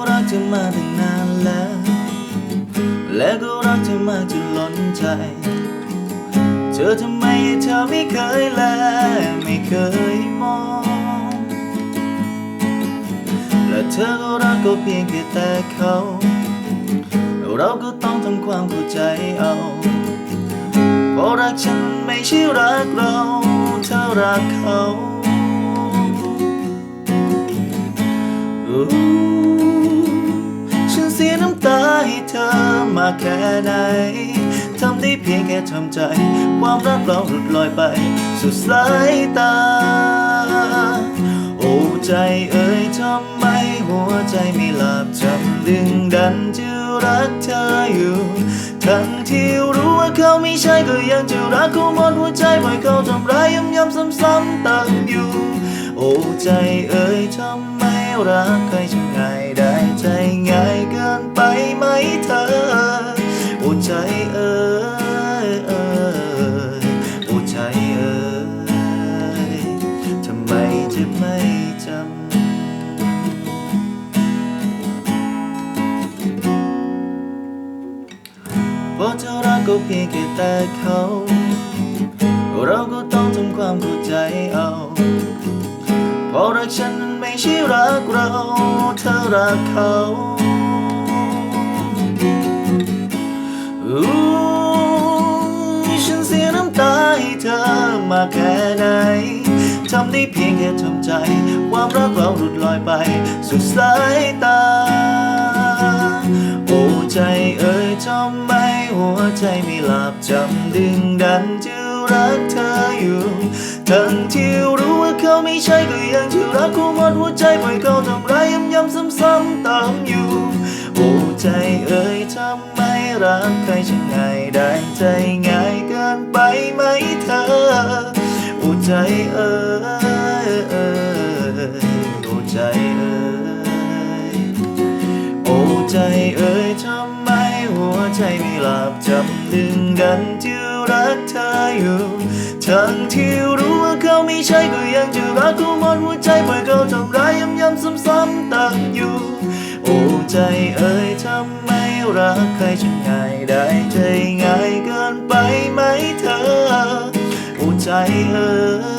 ก็รักเธอมาตั้งนานแล้ว และก็รักเธอมากจนล้นใจ เธอทำไมเธอไม่เคยแลไม่เคยมอง และเธอก็รักก็เพียงแค่แต่เขา เราก็ต้องทำความเข้าใจเอาเพราะรักฉันไม่ใช่รักเรา เธอรักเขาอู้ เธอมาแค่ไหนทำได้เพียงแค่ทำใจ ความรักเราหลุดลอยไป สุดสายตา โอ้ใจเอ่ยทำไมหัวใจไม่หลับจำดึงดันจะรักเธออยู่ ทั้งที่รู้ว่าเขาไม่ใช่ก็ยังจะรักเขาหมดหัวใจปล่อยเขาทำร้ายย้ำๆซ้ำๆเติมอยู่ โอ้ใจเอ่ยทำไมรักใครจะง่ายได้ เพราะเธอรักก็เพียงแค่แต่เขา เราก็ต้องทำความเข้าใจเอาเพราะรักฉันนั้นไม่ใช่รักเรา เธอรักเขาอู้ฉันเสียน้ำตาให้เธอมาแค่ไหนทำได้เพียงแค่ทำใจ ความรักเราหลุดลอยไป สุดสายตา โอ้ใจเอ่ยทำไม่ บจำดึงดันจะรักเธออยู่ ทั้งที่รู้ว่าเขาไม่ใช่ก็ยังจะรักกูหมดหัวใจปล่อยเขาทำร้ายย้ำย้ำซ้ำๆตามอยู่โอ้ใจเอ่ยทำไมรักใครช่างง่ายได้ใจง่ายเกินไปไหมเธอโอ้ใจเอ่ย หลับจำดึงดันที่รักเธออยู่ทั้งที่รู้ว่าเขาไม่ใช่ก็ยังจะรักเขาหมดหัวใจปล่อยเขาทำร้ายย้ำยำซ้ำๆตักอยู่ โอ้ใจเอ่ยทำไมรักใครช่างง่ายได้ใจง่ายเกินไปไหมเธอ โอ้ใจเอ่ย